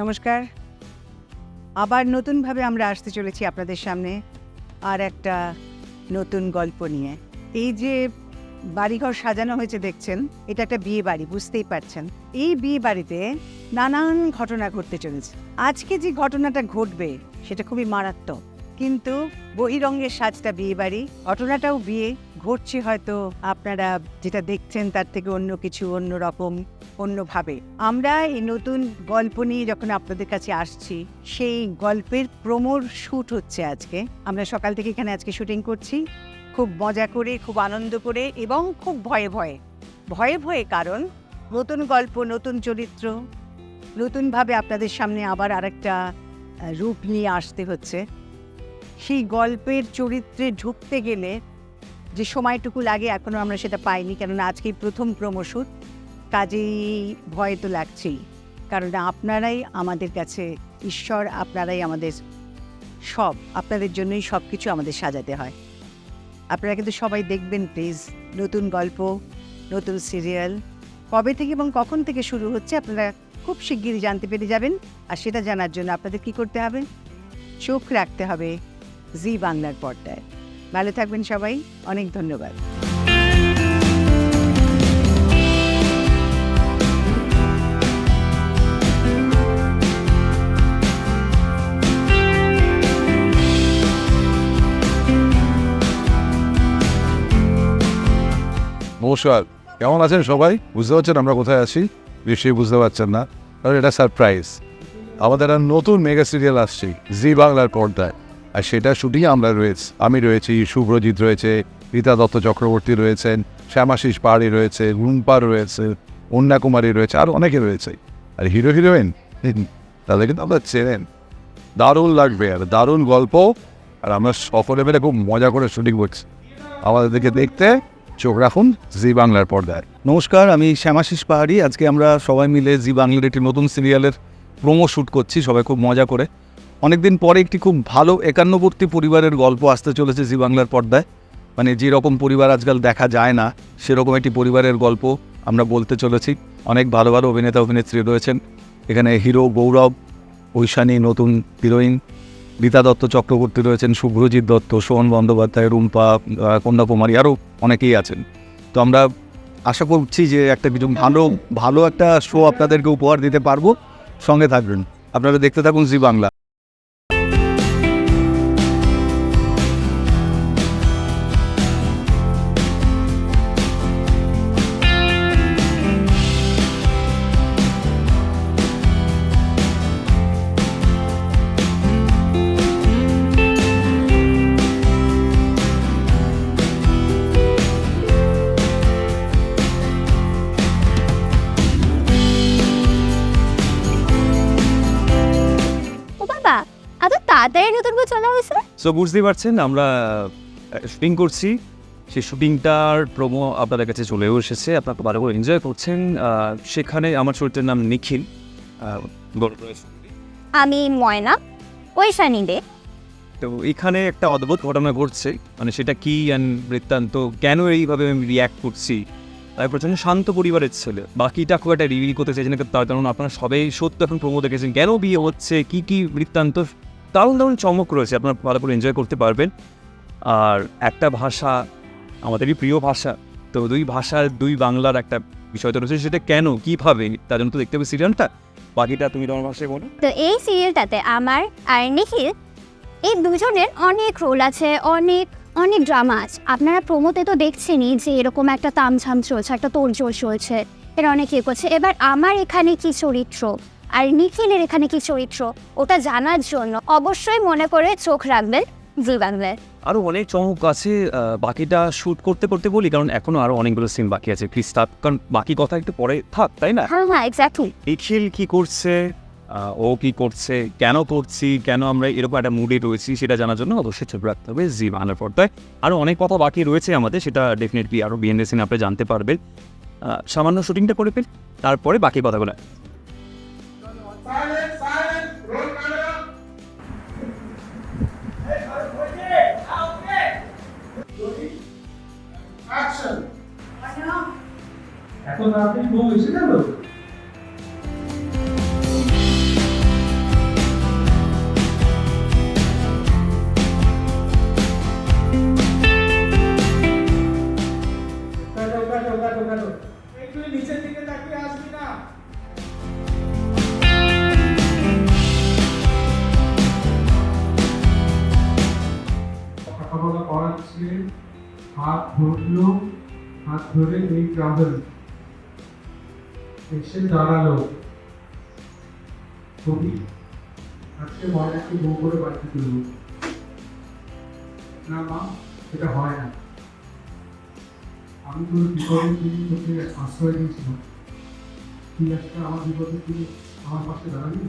নমস্কার। আবার নতুনভাবে আমরা আসতে চলেছি আপনাদের সামনে আর একটা নতুন গল্প নিয়ে। এই যে বাড়িঘর সাজানো হয়েছে দেখছেন, এটা একটা বিয়ে বাড়ি, বুঝতেই পারছেন। এই বিয়ে বাড়িতে নানান ঘটনা ঘটতে চলেছে। আজকে যে ঘটনাটা ঘটবে, সেটা খুবই মারাত্মক। কিন্তু বহিরঙ্গের সাজটা বিয়ে বাড়ি ঘটনাটাও বিয়ে, ঘটছে হয়তো আপনারা যেটা দেখছেন তার থেকে অন্য কিছু, অন্য রকম, অন্যভাবে। আমরা এই নতুন গল্প নিয়ে যখন আপনাদের কাছে আসছি, সেই গল্পের প্রমোর শ্যুট হচ্ছে আজকে। আমরা সকাল থেকে এখানে আজকে শুটিং করছি। খুব মজা করে, খুব আনন্দ করে এবং খুব ভয়ে ভয়ে। ভয়ে ভয়ে কারণ নতুন গল্প, নতুন চরিত্র, নতুনভাবে আপনাদের সামনে আবার আরেকটা রূপ নিয়ে আসতে হচ্ছে। সেই গল্পের চরিত্রে ঢুকতে গেলে যে সময়টুকু লাগে এখনও আমরা সেটা পাইনি। কেননা আজকেই প্রথম প্রমোশুট কাজেই ভয় তো লাগছেই। কারণ আপনারাই আমাদের কাছে ঈশ্বর, আপনারাই আমাদের সব, আপনাদের জন্যই সব কিছু আমাদের সাজাতে হয়। আপনারা কিন্তু সবাই দেখবেন, প্লিজ, নতুন গল্প, নতুন সিরিয়াল, কবে থেকে এবং কখন থেকে শুরু হচ্ছে আপনারা খুব শিগগিরই জানতে পেরে যাবেন। আর সেটা জানার জন্য আপনাদের কি করতে হবে? চোখ রাখতে হবে। জি বাংলার পর্দায়। ভালো থাকবেন সবাই, অনেক ধন্যবাদ। নমস্কার, কেমন আছেন সবাই? বুঝতে পারছেন আমরা কোথায় আছি? নিশ্চয়ই বুঝতে পারছেন না, কারণ এটা সারপ্রাইজ আমাদের আর নতুন মেগা সিরিয়াল আসছে, জি বাংলার পর্দায়। আর সেটা শুটিং আমরা রয়েছে, আমি রয়েছি, শুভ্রজিৎ রয়েছে, রীতা দত্ত চক্রবর্তী রয়েছেন, শ্যামাশিস পাহাড়ি রয়েছে রুম্পার রয়েছে অন্যা কুমারী রয়েছে, আর অনেকে রয়েছে। আর হিরো, হিরোইন তাদের কিন্তু আমরা চেনেন। দারুণ লাগবে আর দারুণ গল্প। আর আমরা সকলে মিলে খুব মজা করে শুটিং করছি। আমাদেরকে দেখতে চোখ রাখুন জি বাংলার পর্দায়। নমস্কার, আমি শ্যামাশিস পাহাড়ি। আজকে আমরা সবাই মিলে জি বাংলার একটি নতুন সিরিয়ালের প্রোমো শ্যুট করছি, সবাই খুব মজা করে। অনেকদিন পরে একটি খুব ভালো একান্নবর্তী পরিবারের গল্প আসতে চলেছে জি বাংলার পর্দায়। মানে যেরকম পরিবার আজকাল দেখা যায় না, সেরকম একটি পরিবারের গল্প আমরা বলতে চলেছি। অনেক ভালো ভালো অভিনেতা অভিনেত্রী রয়েছেন। এখানে হিরো গৌরব, ঐশানী নতুন হিরোইন, রীতা দত্ত চক্রবর্তী রয়েছেন, শুভ্রজিৎ দত্ত, সোহন বন্দ্যোপাধ্যায়, রুম্পা কন্যাকুমারী আরও অনেকেই আছেন। তো আমরা আশা করছি যে একটা কিছু ভালো ভালো একটা শো আপনাদেরকে উপহার দিতে পারব। সঙ্গে থাকবেন। আপনারা দেখতে থাকুন জি বাংলা। তাড়াতাড়ি নতুন বই চলা হয়েছে? সো বুঝতেই পারছেন আমরা শুটিং করছি। সেই শুটিংটার প্রোমো আপনাদের কাছে চলেও এসেছে। আপনারা ভালো করে এনজয় করছেন। সেখানে আমার চরিত্রের নাম নিখিল। আমি ময়না ওই সানিদে তো এখানে একটা অদ্ভুত ঘটনা ঘটছে। মানে সেটা কি বৃত্তান্ত কেন এইভাবে আমি রিয়্যাক্ট করছি? তাই প্রচণ্ড শান্ত পরিবারের ছেলে। বাকিটা খুব একটা রিভিল করতে চাইছেন না তার কারণ আপনারা সবাই সত্য এখন প্রমো দেখেছেন। কেন বিয়ে হচ্ছে? কি কি বৃত্তান্ত দারুণ দারুণ চমক রয়েছে। আপনারা ভালো করে এনজয় করতে পারবেন। আর একটা ভাষা আমাদেরই প্রিয় ভাষা, তো দুই ভাষার দুই বাংলার একটা বিষয় তো রয়েছে, সেটা কেন, কীভাবে, তার জন্য তো দেখতে হবে সিরিয়ালটা বাকিটা তুমি তোমার ভাষায় বলো। তো এই সিরিয়ালটাতে আমার আর নিখিল, এই দুজনের অনেক রোল আছে, অনেক অনেক ড্রামা আছে। আপনারা প্রমোতে তো দেখছেনই যে এরকম একটা তামঝাম চলছে, একটা তোড়জোড় চলছে, এর অনেক ইয়ে করছে। এবার আমার এখানে কি চরিত্র? আর নিখিলের এখানে কি চরিত্র? ওটা জানার জন্য অবশ্যই মনে করে চোখ রাখবেন জি বাংলায় আরও অনেক চমক আছে বাকিটা শ্যুট করতে করতে বলি কারণ এখনও আরও অনেকগুলো সিন বাকি আছে প্লিজ থাক কারণ বাকি কথা একটু পরে থাক তাই না? হ্যাঁ হ্যাঁ এক্স্যাক্টলি নিখিল কি করছে ও কি করছে কেন করছি কেন আমরা এরকম একটা মুডে রয়েছি সেটা জানার জন্য অবশ্যই চোখ রাখতে হবে জি বাংলার পর্দায়। আরও অনেক কথা বাকি রয়েছে আমাদের সেটা ডেফিনেটলি আরও বিএনএ সিনে আপনি জানতে পারবেন। সামান্য শুটিংটা করে ফেল তারপরে বাকি কথাগুলো। না। কথা বলা করাচ্ছে হাত ধরলো হাত ধরে এই ট্রাভেল এসে দাঁড়াল। কবি আজকে ময়নাকে বউ করে বাড়িতে তুলব। না মা, সেটা হয় না। আমি তোর বিপদের দিন তোকে আশ্রয় দিয়েছিলাম তুই আজকে আমার বিপদের দিন আমার পাশে দাঁড়াবি